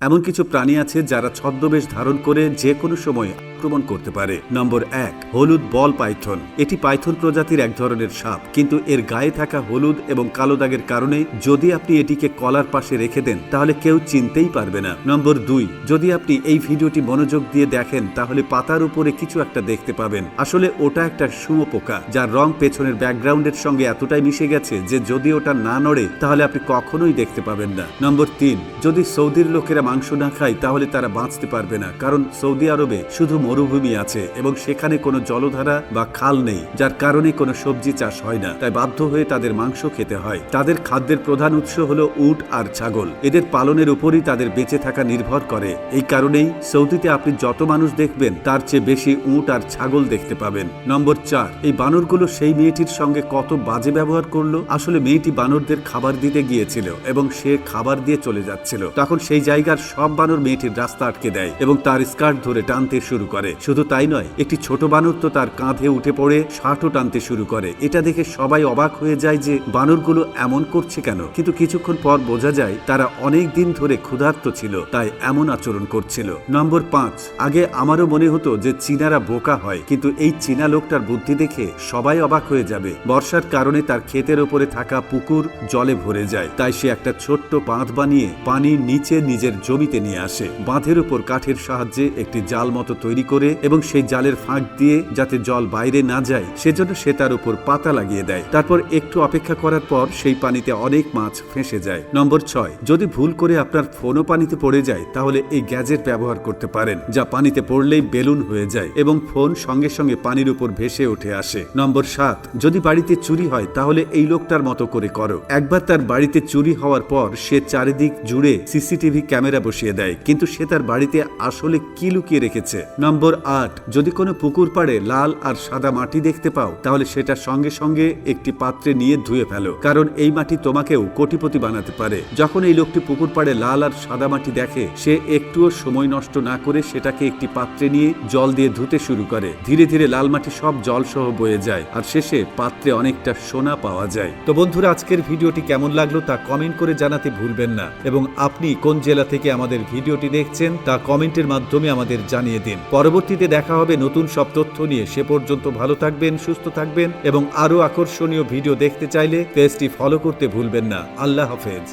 এমন কিছু প্রাণী আছে যারা ছদ্মবেশ ধারণ করে যে কোনো সময় আক্রমণ করতে পারে। নম্বর এক, হলুদ বল পাইথন। এটি পাইথন প্রজাতির এক ধরনের সাপ, কিন্তু এর গায়ে থাকা হলুদ এবং কালো দাগের কারণে যদি আপনি এটিকে কলার পাশে রেখে দেন, তাহলে কেউ চিনতেই পারবে না। নম্বর দুই, যদি আপনি এই ভিডিওটি মনোযোগ দিয়ে দেখেন, তাহলে পাতার উপরে কিছু একটা দেখতে পাবেন। আসলে ওটা একটা শুঁয়োপোকা যার রং পেছনের ব্যাকগ্রাউন্ডের সঙ্গে এতটাই মিশে গেছে যে যদি ওটা না নড়ে, তাহলে আপনি কখনোই দেখতে পাবেন না। নম্বর তিন, যদি সৌদির লোকেরা মাংস না খায়, তাহলে তারা বাঁচতে পারবে না, কারণ সৌদি আরবে শুধু মরুভূমি আছে এবং সেখানে কোনো জলধারা বা খাল নেই, যার কারণে কোনো সবজি চাষ হয় না। তাই বাধ্য হয়ে তাদের মাংস খেতে হয়। তাদের খাদ্যের প্রধান উৎস হলো উট আর ছাগল। এদের পালনের উপরই তাদের বেঁচে থাকা নির্ভর করে। এই কারণেই সৌদিতে আপনি যত মানুষ দেখবেন, তার চেয়ে বেশি উট আর ছাগল দেখতে পাবেন। নম্বর চার, এই বানরগুলো সেই মেয়েটির সঙ্গে কত বাজে ব্যবহার করল? আসলে মেয়েটি বানরদের খাবার দিতে গিয়েছিল এবং সে খাবার দিয়ে চলে যাচ্ছিল। তখন সেই জায়গার সব বানর মেয়েটির রাস্তা আটকে দেয় এবং তার স্কার্ট ধরে টানতে শুরু করে। শুধু তাই নয়, একটি ছোট বানর তো তার কাঁধে উঠে পড়ে শার্টও টানতে শুরু করে। এটা দেখে সবাই অবাক হয়ে যায় যে বানরগুলো এমন করছে কেন? কিন্তু কিছুক্ষণ পর বোঝা যায়, তারা অনেক দিন ধরে ক্ষুধার্ত ছিল, তাই এমন আচরণ করছিল। নম্বর পাঁচ, আগে আমারও মনে হতো যে চীনারা বোকা হয়, কিন্তু এই চীনা লোকটার বুদ্ধি দেখে সবাই অবাক হয়ে যাবে। বর্ষার কারণে তার ক্ষেতের ওপরে থাকা পুকুর জলে ভরে যায়, তাই সে একটা ছোট্ট বাঁধ বানিয়ে পানির নিচে নিজের জমিতে নিয়ে আসে। বাঁধের উপর কাঠের সাহায্যে একটি জাল মতো তৈরি করে এবং সেই জালের ফাঁক দিয়ে যাতে জল বাইরে না যায়, সেজন্য সে তার উপর পাতা লাগিয়ে দেয়। তারপর একটু অপেক্ষা করার পর সেই পানিতে অনেক মাছ ফেঁসে যায়। নম্বর ছয়, যদি ভুল করে আপনার ফোনও পানিতে পড়ে যায়, তাহলে এই গ্যাজেট ব্যবহার করতে পারেন, যা পানিতে পড়লেই বেলুন হয়ে যায় এবং ফোন সঙ্গে সঙ্গে পানির উপর ভেসে উঠে আসে। নম্বর সাত, যদি বাড়িতে চুরি হয়, তাহলে এই লোকটার মতো করে করো। একবার তার বাড়িতে চুরি হওয়ার পর সে চারিদিক জুড়ে সিসিটিভি ক্যামেরা বসিয়ে দেয়, কিন্তু সে তার বাড়িতে আসলে কি লুকিয়ে রেখেছে? নম্বর আট, যদি কোনো পুকুর পাড়ে লাল আর সাদা মাটি দেখতে পাও, তাহলে সেটা সঙ্গে সঙ্গে একটি পাত্রে নিয়ে ধুয়ে ফেলো। কারণ এই মাটি তোমাকেও কোটিপতি বানাতে পারে। যখন এই লোকটি পুকুর পাড়ে লাল আর সাদা মাটি দেখে, সে একটুও সময় নষ্ট না করে সেটাকে একটি পাত্রে নিয়ে জল দিয়ে ধুতে শুরু করে। ধীরে ধীরে লাল মাটি সব জল সহ বয়ে যায়, আর শেষে পাত্রে অনেকটা সোনা পাওয়া যায়। তো বন্ধুরা, আজকের ভিডিওটি কেমন লাগল তা কমেন্ট করে জানাতে ভুলবেন না। এবং আপনি কোন জেলা থেকে আমাদের ভিডিওটি দেখছেন, তা কমেন্টের মাধ্যমে আমাদের জানিয়ে দিন। পরবর্তীতে দেখা হবে নতুন সব তথ্য নিয়ে। সে পর্যন্ত ভালো থাকবেন, সুস্থ থাকবেন এবং আরও আকর্ষণীয় ভিডিও দেখতে চাইলে পেজটি ফলো করতে ভুলবেন না। আল্লাহ হাফেজ।